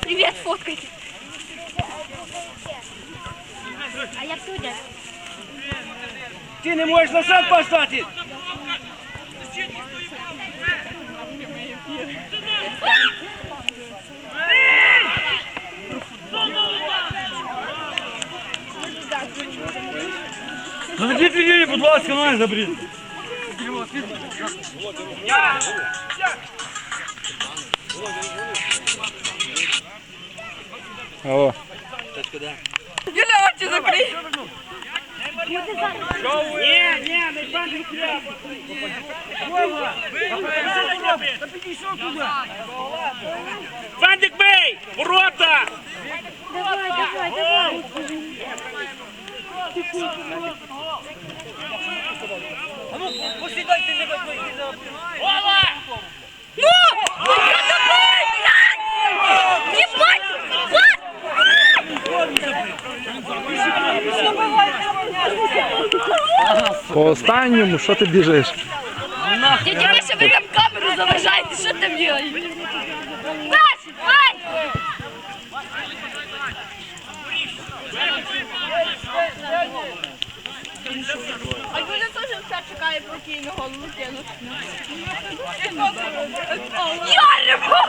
Привет, фоткайте. А я судя. Ти не можеш назад поставити! Заведіть її, будь ласка, на заберіть. Алло. Юля, закрий. Фендик бей! Ворота! Давай, давай, давай. Ну! Я забыл, блядь! Ебать! По останньому, що ти біжиш? Дядя Миша, ви там камеру заважаєте, що там робите? Паш, Вань! А Юля теж все чекає прокійного. Ярмо!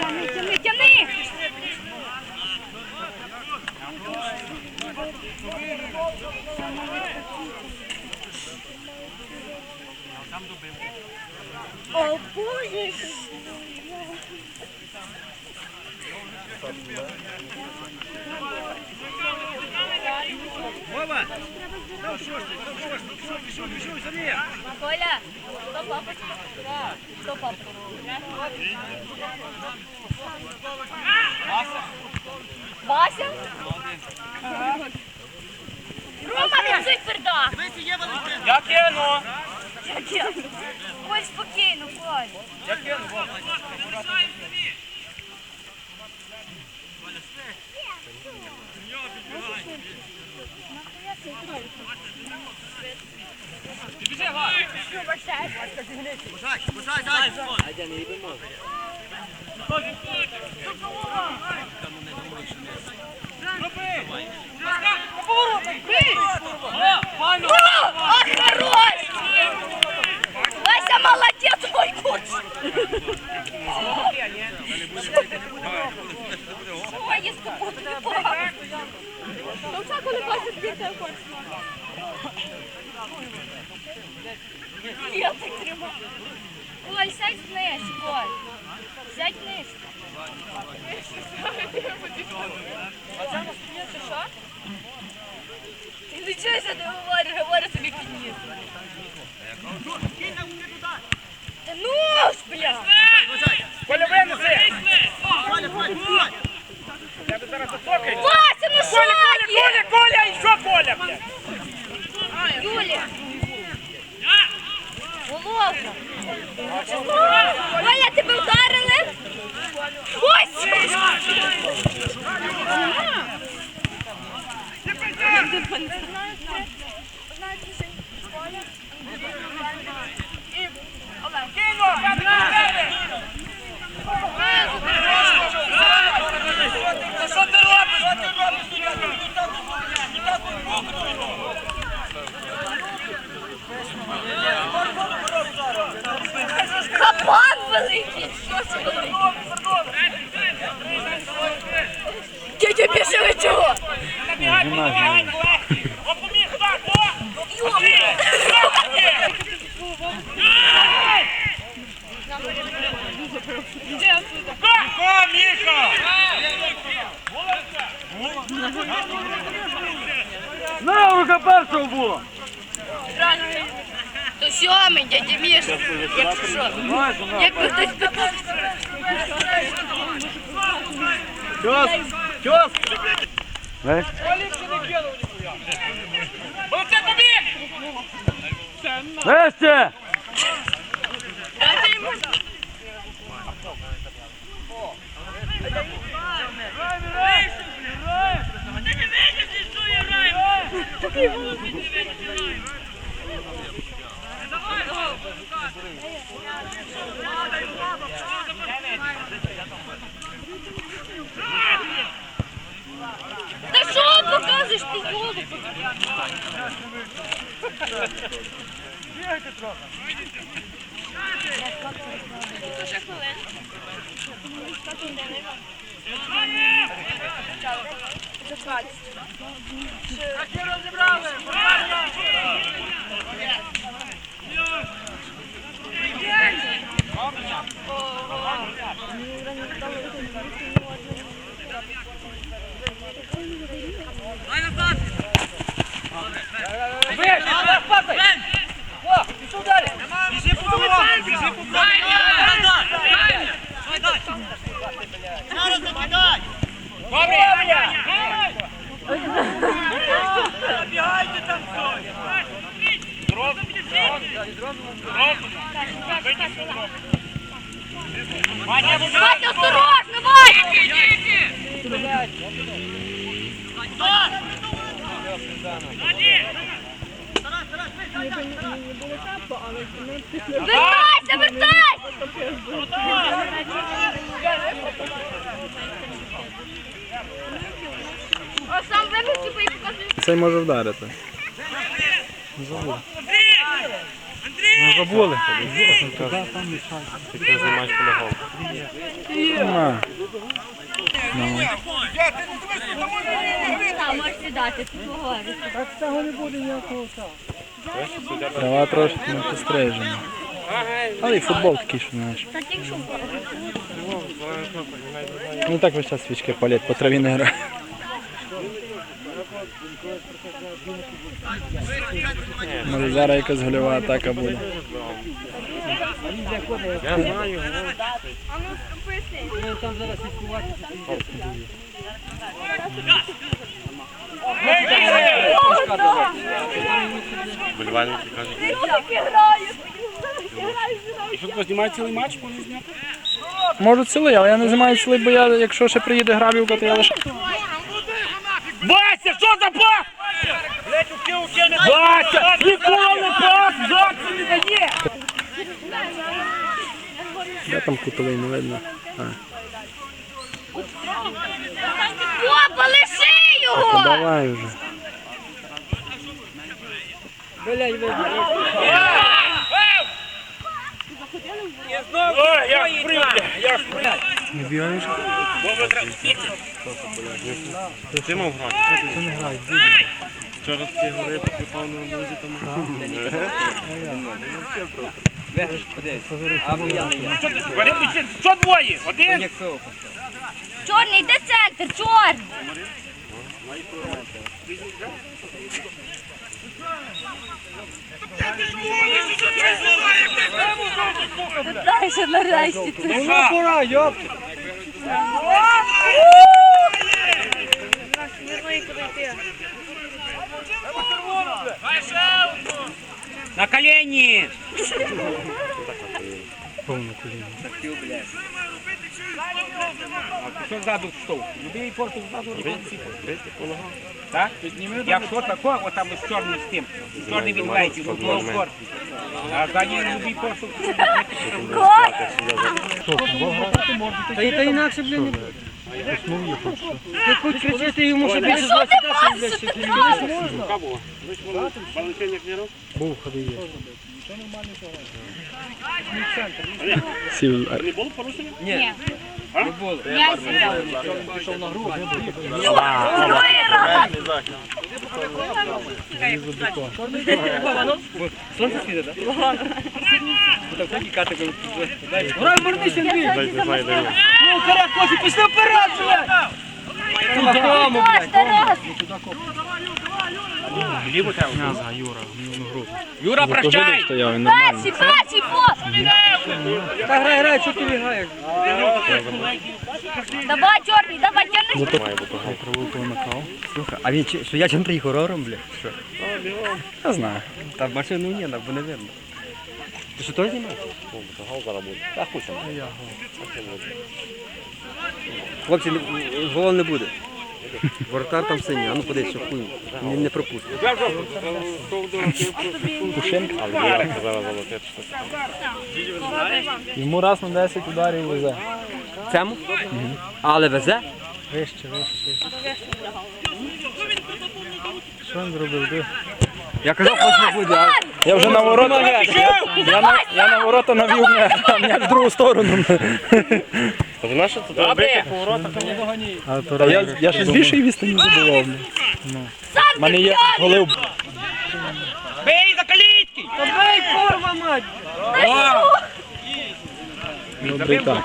Тяни, тяни, тяни! О, Боже! Вова! Ну що ж ти, ну що ж ти, пішов, пішов, пішов, за ним! Коля, что папа? Что папа? Вася? Рома, не циферда! Я кину! Ой, спокійно, Коль. Я кину, Вова. О, а, хорош! Вася, молодец, ой, коч! Ой, я з тобою не бачиш, бігти хочеш. Я так тримаю. Ой, сядь вниз, Коль. Сядь вниз. Ти нічого не говориш, говориш собі підніс. Та ну ж, бля! Коля, винеси! Тебе зараз затокають. Вася, ну що Коля, є? Коля, Коля, і Юля! Головка! Коля, тебе вдарили? Ось! Кину, Фендик, Та що ти робиш? Що ти робиш? Кабан великий! Що це великий? Дядя більше чого? Набігай, помагай, легкий. О, поміг, так, о! Йо! Ко, Міша! На, рука першого було! То сьомий, дядя Міша. Якщо що. Якби хтось питав. Чос, чос! Знаєш? Оце побіг! Вище! Та що показуєш ти йолу? Біжи по дорогу, біжи по дорогу. Забігайте там хтось. Дроб. Дроб. Ваня, Ваня, осторожно, Ваня! Вертайся, вертайся! А сам вибіг типу, і показує. Цей може вдарити. Забули. Забули. Так, можеш сідати, тут поговорити. Трава трошки не пострижена. Але і футбол такий, що знаєш. Так якщо Ну так весь час свічки палять, по траві не грає. Може зараз якась гольова атака буде. Вболівальники кажуть, І що таке, знімають цілий матч, вони зняти? Можу цілий, але я не знімаю цілий, бо я, якщо ще приїде грабівка, то я лише. Вася, що за пас? Вася, ніколи пас зовсім не дає. Де там кутовий, не видно. Опа, лиши Та його! давай вже. Ой, як прийде, як прийде. Не бігаєш? ти мав грати. Ти не грай, Вчора з цієї гори попав на лузі там Що двоє? Один? Чорний, йди в центр, чорний! Дальше нарешті. Ну, пора, йоп. На колени! Повно коліно. Що ззаду штовх? Любий порту ззаду Так? Якщо тако, от там з чорним з тим. Чорний він лейті, в того корпу. А ззаді любий порту. Та інакше, блін, не Ти хоч кричати йому, що більше Що ти бачиш? Що ти робиш? Був, ходи є. Сів. Не було порушення? Ні. не було. Я. Пішов на гру. Сонце світить, так? Ну так такі кати, коли Грай, вернися, Андрій! Навіть не знаю, Ну, вперед, Костя, пішли вперед, блядь! Блядь. Тарас, Ліву тебе. Юра, прощай! стояв, він нормально. бачи, бачи, бо! Та грай, грай, що ти лягаєш? Давай, чорний, давай. Провулку накав. Слухай, а він що я чим приїхав рором, блядь? Що? Я знаю. Та машину ні, бо не видно. Ти що теж знімаєш? Гол зараз буде. Та хуй там. Хлопці, не- гол не буде. Воротар там синій, а ну подивись, що хуй. Не, не пропустить. Але я золотити. Йому раз на 10 ударів везе. Цьому? Але везе? Вище, вище. Що він зробив? Диви. Я казав, хоч не буде, а Я вже на ворота. Я на, я на ворота навів м'яч, а м'яч в другу сторону. Поворота? А то я, я ще з більшої відстані забивав. Ну. У мене є голи. в- Бей за калітки! Ей, форма, мать! Добрий так.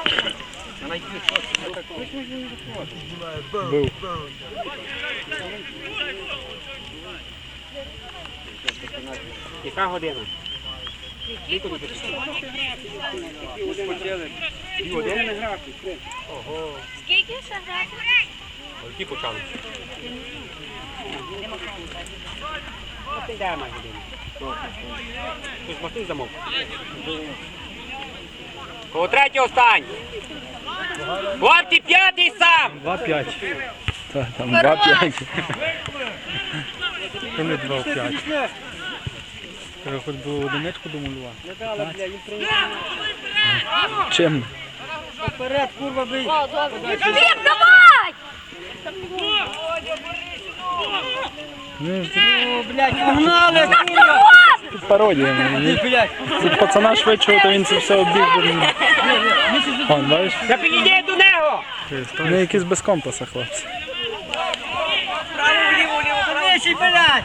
Був. Яка година? Дві години грати. Скільки ще грати? Які почали? Ти годину. Машин замов. Кого третього стань! Хлопці, п'ятий сам! 2-5. Та, там 2-5. Не 2-5. Треба хоч би одиничку домалювати. Чим? Вперед, курва, бий! Вік, давай! Ну, О, блядь, погнали, курва! Тут пародія. Ні, Блядь, Тут пацана швидшого, то він це все обіг. Вон, бачиш? Та підійди до нього! Вони якісь без компаса, хлопці. Блядь!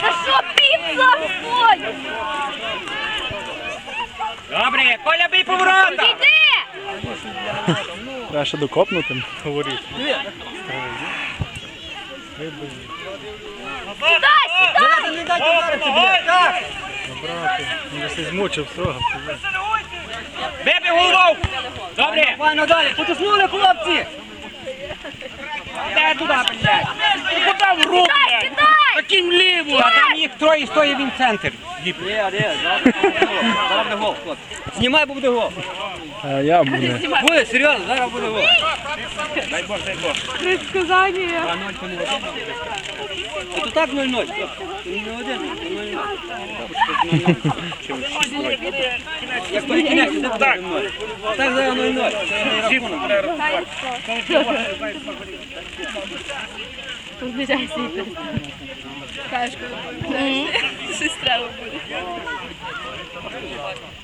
Та що піпса стой? Добре, Коля бий поворота! Іди! Треба ще докопнути. Говорить. Сідай, сідай! Не дайте вдарити, блядь! Так! Я все змучив строго. Бебі голову! Добре! Файно далі, потиснули, хлопці! Дай туди, блядь! Куди в руку, блядь? Таким ліво! Та там їх троє стоїть він центр. Є, є, зараз буде гол, хлопці. Знімай, бо буде гол. А я буду. Буде, серйозно, зараз буде гол. Дай Бог, дай Бог. Ото так 0-0. Не один, 0-0. Як перекинеш, іде буде 0-0. Так зараз 0-0. Це рахунок.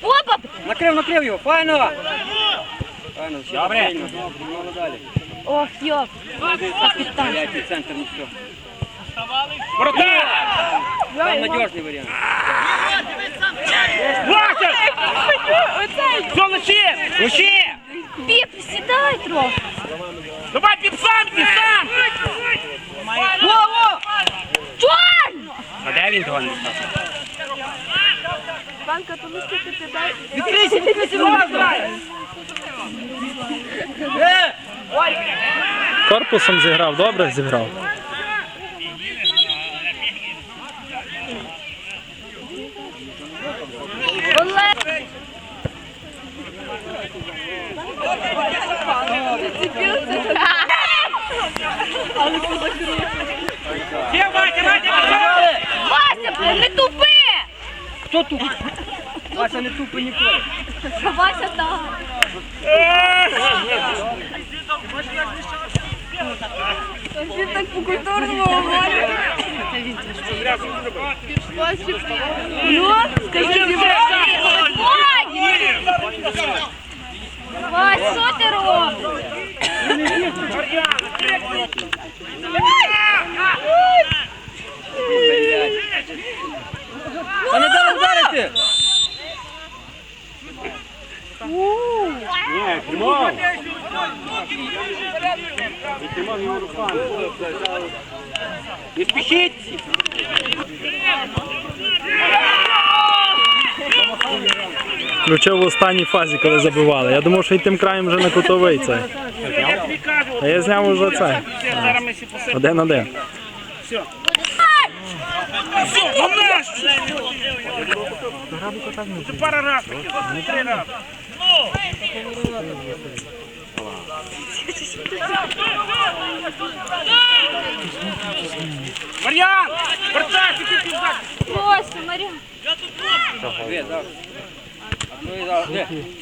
Опа! Накрив, накрив його, файно! Файно, ще Добре. далі. Ох, йоп. Капітан. Блядь, центр, ну все. Ворота! Там надіжний варіант. Вася! Все, лиши! Лиши! Піп, сідай трохи. Давай під сам, під сам! А де він того не Відкрийся, відкрийся, можна! Е! Корпусом зіграв, добре зіграв. Олег! Є, Вася, Вася, Вася! Вася, блин, не тупи! Хто тут? Вася не тупо ніколи. Вася там. Він так по-культурному говорить. Ну, скажи мені, Вась, що ти робиш? А не дали вдарити! Ні, тримав. Тримав його руками. Не спішіть! Включив в останній фазі, коли забивали. Я думав, що й тим краєм вже на кутовий це. А я зняв уже це. всі посипемо. Один-один. Все. Сильніше! Це пара раз, три рази. Мар'ян! Вертайся, ти пізда! Ось, Марія.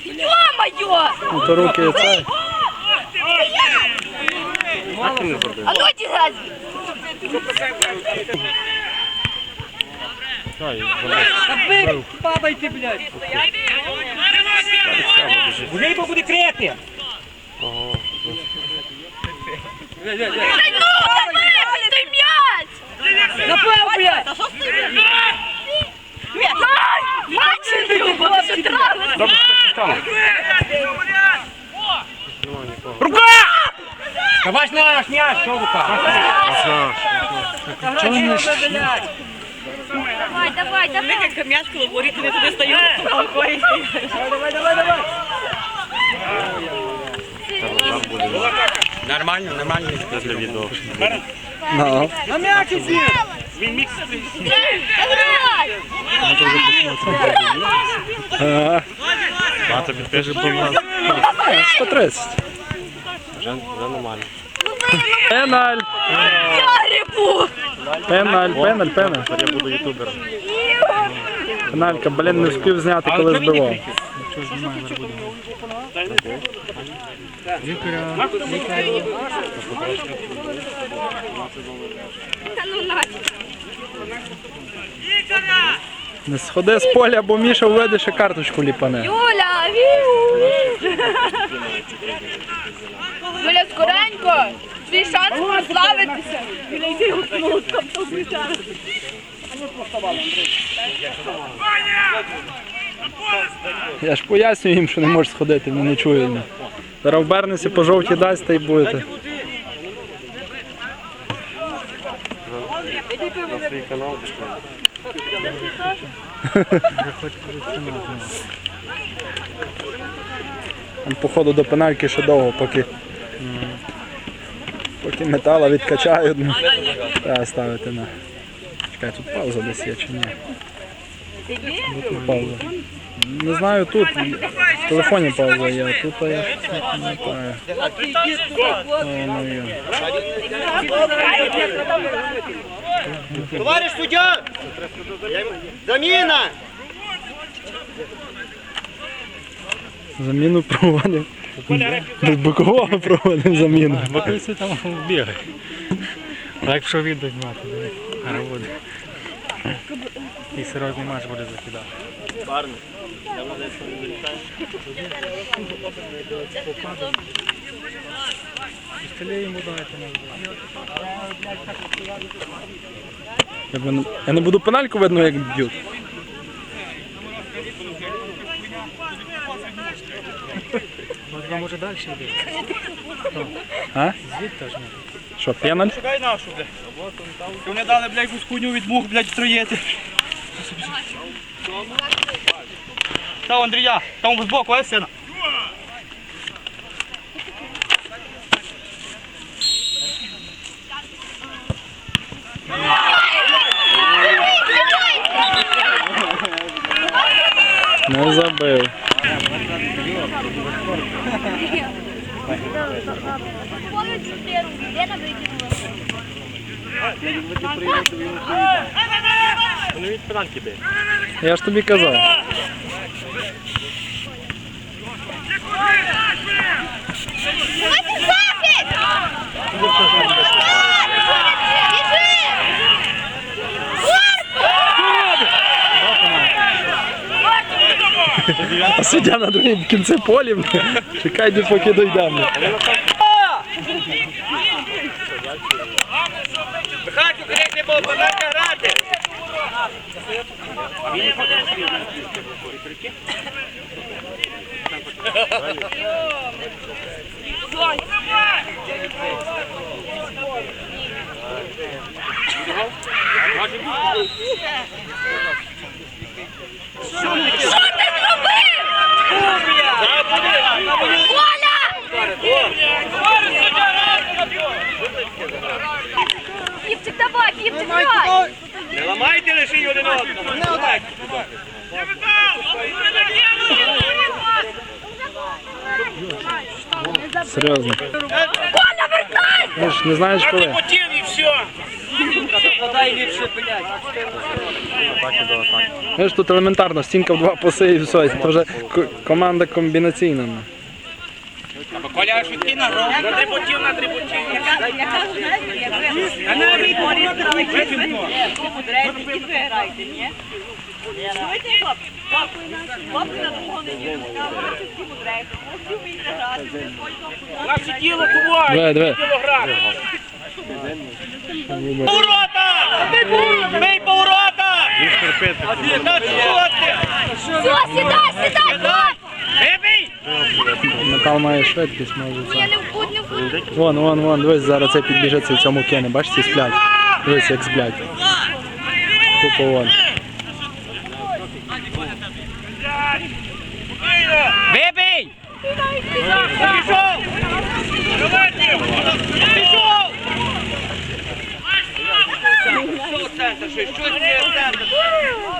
Йо-моє! Ну, то руки це. А ну ті газі! Падайте, блядь. Вже йому буде крити! Ти! Напав, блядь. Люба, ти що? Рука! Давай наш м'яч, що рука? Давай, давай, давай. Як м'яч коло воріт, вони туди стають. Нормально, нормально. Для відео. Ну. На м'яч іди. Він мікс. Давай! Ага. Багато підпишеш по нас. 130. Вже, вже нормально. Пеналь. Я рибу! Пеналь, пеналь, пеналь. Я буду ютубером. Пеналька, блін, не встиг зняти, коли збивав. Ну. Не сходи з поля, бо Міша введе ще карточку ліпане. Юля, віу! Юля, скоренько! Твій шанс прославитися! Юля, йди його молотком Я ж пояснюю їм, що не можеш сходити, вони не чують. Зараз обернеться, по жовті дасть та й будете. Свій. Походу до пенальки ще довго, поки. Поки метала відкачають. Ну, треба ставити на. Чекай, тут пауза десь є чи ні? Тут пауза? Не знаю тут. В телефоні пауза є, а тут я щось не пам'ятаю. Товариш суддя! Заміна! Заміну проводив. Бокового проводив заміну. Бакуйся там бігай. Так що віддать мати, буде. І серйозний матч буде закидати. Я, б не- я не буду пенальку видно, як б'ють. Вона може далі йде. А? Звідти ж Що, пеналь? Шукай нашу, блядь. Вони дали, блядь, якусь хуйню від мух, блядь, троєти. Та, Андрія, там збоку, ось сина. Вони від пранки б'є. Я ж тобі казав. А суддя на другому кінці полі. бля. Чекайте, поки дійдемо. Михайло, крик не було, подайте грати. Що ти зробив? Оля! Піпчик, давай, піпчик, грай! Не ламайте лише один одного. Не ламайте. Серйозно. Ви ж не знаєш коли. Потім і все. Подай ліпше, блядь. Ви ж тут елементарно, стінка в два паси і все. Це вже команда комбінаційна. Ну. Швидкий на гром. На дріботів, на дріботів. А на виборі вичинко. І ви граєте, ні? Чуєте, хлопці? Хлопці на другого не їдуть. Ви всі мудрейте. Ви вмієте грати. Наше тіло куває. Диви, диви. Поворота! Бий поворота! Все, сідай, сідай! Метал має швидкість, може це. вход. Вон, вон, вон, дивись, зараз це підбіжиться в цьому кені, бачиш, ці сплять. Дивись, як сплять. Тупо вон. Вибий! Пішов! Давайте! Пішов! Що центр? Що? Що це центр?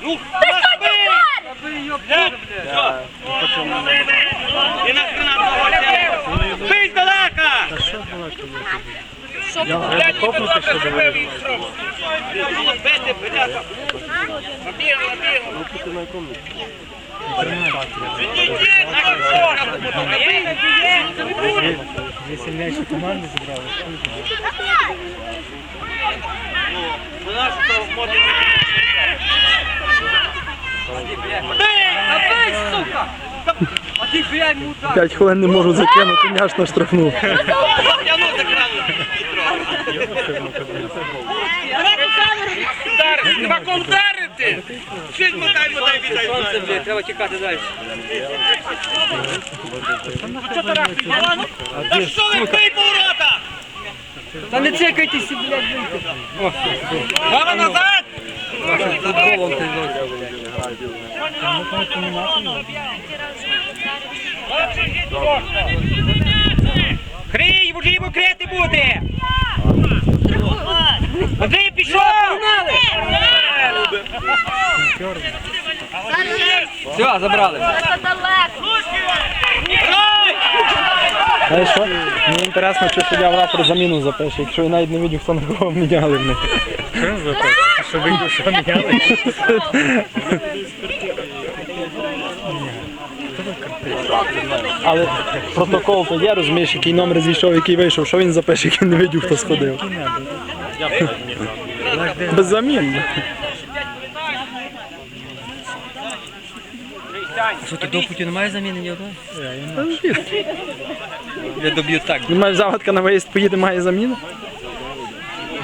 Ну, І на хрена Бий здалека! Ні будь зробив. Бити, бляха! На! Дві сильніші команди зібрали. П'ять хвилин не можу закинути, няш на штрафну. Кого вдарити! Чуть мотай, мотай, віддай. Сонце, блядь, треба тікати далі. Та що ви бий поворота? Та не цикайтеся, блядь, вийти. Мама назад! Футболом ти Хрій, ліво крити буде! Андрій пішов! Все, забрали. Знаєш що? Мені інтересно, чи суддя в рапорт заміну запише, якщо я навіть не бачу, хто на кого міняли в них. Що запитав? Що видів, що міняли? Але протокол то є, розумієш, який номер зійшов, який вийшов, що він запише, який не видів, хто сходив. Без замін. Що, ти допуті немає заміни ні одної? Я доб'ю так. Думаєш, заводка на виїзд поїде, має заміну?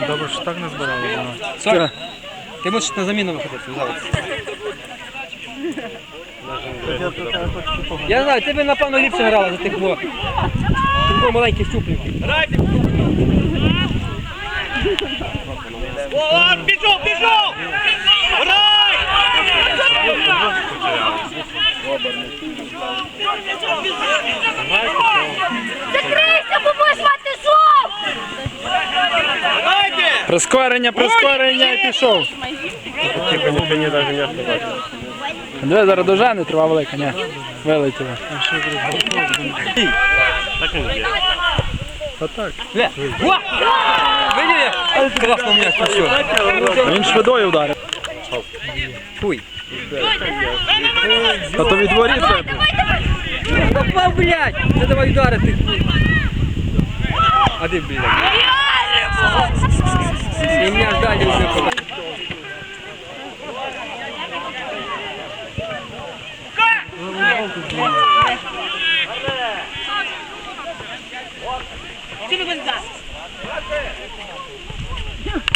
Добре, що так не збирали. ти можеш на заміну виходити зараз. Я знаю, ти би напевно ліпше грала за тих двох. Тих двох маленьких щуплів. О, пішов, пішов! Грай! Закрийся, бо будеш мати шов! Грайте! Прискорення, прискорення і пішов. Диви, зараз до Жени трава велика, ні. Вилетіла. Та так. Видів як? Класно м'яч пішов. Він швидою вдарив. Фуй. Та то від вибив. Попав, блядь! Це давай ударити. А ти, блядь. І м'яч далі вже подав.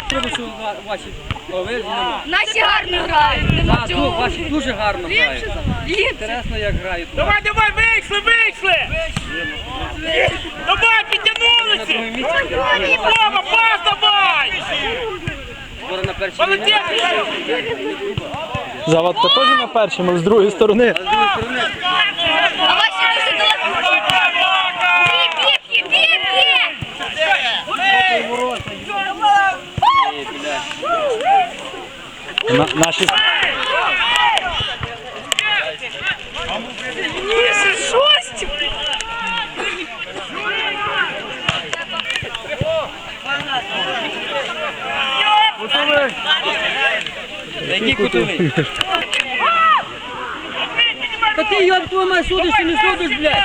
Треба, що ваші нема. Наші гарно грають, ну, ваші дуже гарно грають. Інтересно, як грають. Давай, давай, вийшли, вийшли! Давай, підтягнулися! Слава, пас давай! Молодець! Заводка теж на першому, але з другої сторони. наші. Кутовий! Які кутовий? Та ти йоб твоя судиш, ти не судиш, блядь!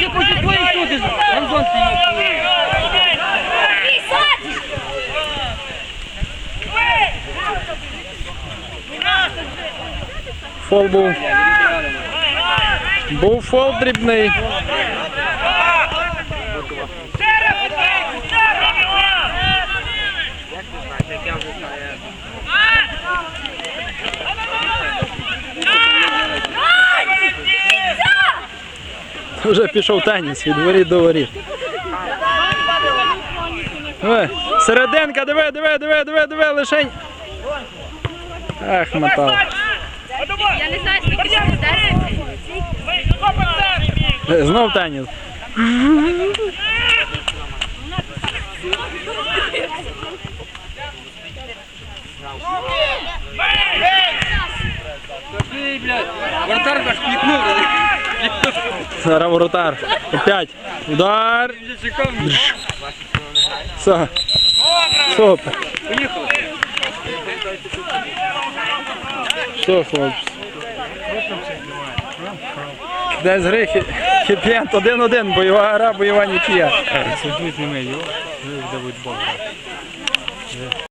Я хочу твої судиш! Гонзон ти Фол був. Був фол дрібний. Вже пішов теніс від воріт до воріт. Диви, серединка, диви, диви, диви, диви, диви, лишень. Ах, мотав. Я не знаю, скільки ще буде. Е, Знов блядь. Вратар ваш клікнув. Зараз воротар. Опять. Удар. Все. Супер. Поїхали. Все, хлопці. Десь гри хі- хіп'єнт 1-1, бойова гра, бойова нічия. Сидуть не ми його, де будь Бог.